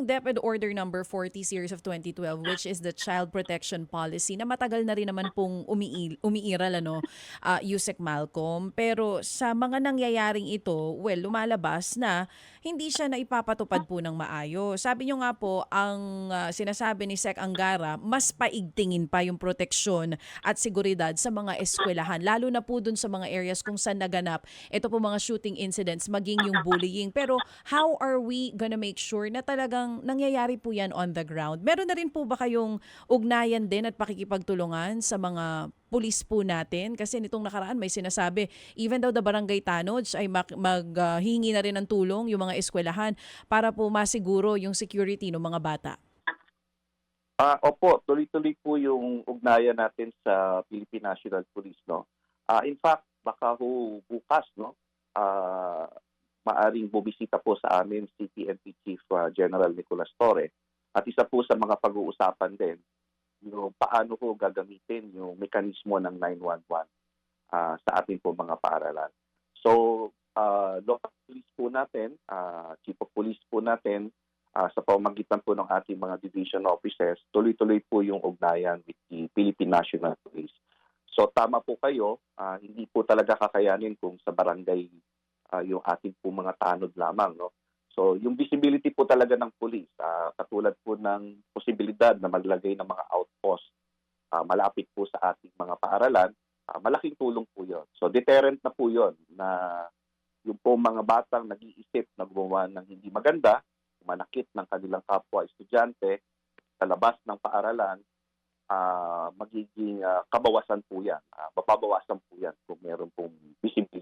yung DepEd Order number 40 series of 2012 which is the Child Protection Policy na matagal na rin naman pong umiil, umiiral ano, uh, Yusek Malcolm. Pero sa mga nangyayaring ito, well, lumalabas na hindi siya na ipapatupad po ng maayos. Sabi nyo nga po, ang uh, sinasabi ni Sec Angara, mas paigtingin pa yung proteksyon at seguridad sa mga eskwelahan, lalo na po dun sa mga areas kung saan naganap ito po mga shooting incidents, maging yung bullying. Pero how are we gonna make sure na talagang nangyayari po yan on the ground? Meron na rin po ba kayong ugnayan din at pakikipagtulungan sa mga pulis po natin? Kasi nitong nakaraan may sinasabi, even though the barangay tanods ay maghingi na rin ng tulong yung mga eskwelahan para po masiguro yung security ng mga bata. Ah, opo, tuloy-tuloy po yung ugnayan natin sa Philippine National Police, no. Ah, in fact, baka ho bukas, no, ah, maaring bumisita po sa amin si PNP Chief ah, General Nicolas Torre. At isa po sa mga pag-uusapan din, yung paano ho gagamitin yung mekanismo ng 911 ah, sa ating po mga paaralan. So, ah, local police po natin, ah, chief of police po natin, ah, sa pamamagitan po ng ating mga division officers, tuloy-tuloy po yung ugnayan with the Philippine National Police. So tama po kayo, ah, hindi po talaga kakayanin kung sa barangay ah, yung ating po mga tanod lamang. No? So yung visibility po talaga ng police, ah, katulad po ng posibilidad na maglagay ng mga outpost ah, malapit po sa ating mga paaralan, ah, malaking tulong po yon. So deterrent na po yon na yung po mga batang nag-iisip na gumawa ng hindi maganda, manakit ng kanilang kapwa estudyante sa labas ng paaralan, ah, magiging ah, kabawasan po yan. Ah, mapabawasan po yan kung meron pong visibility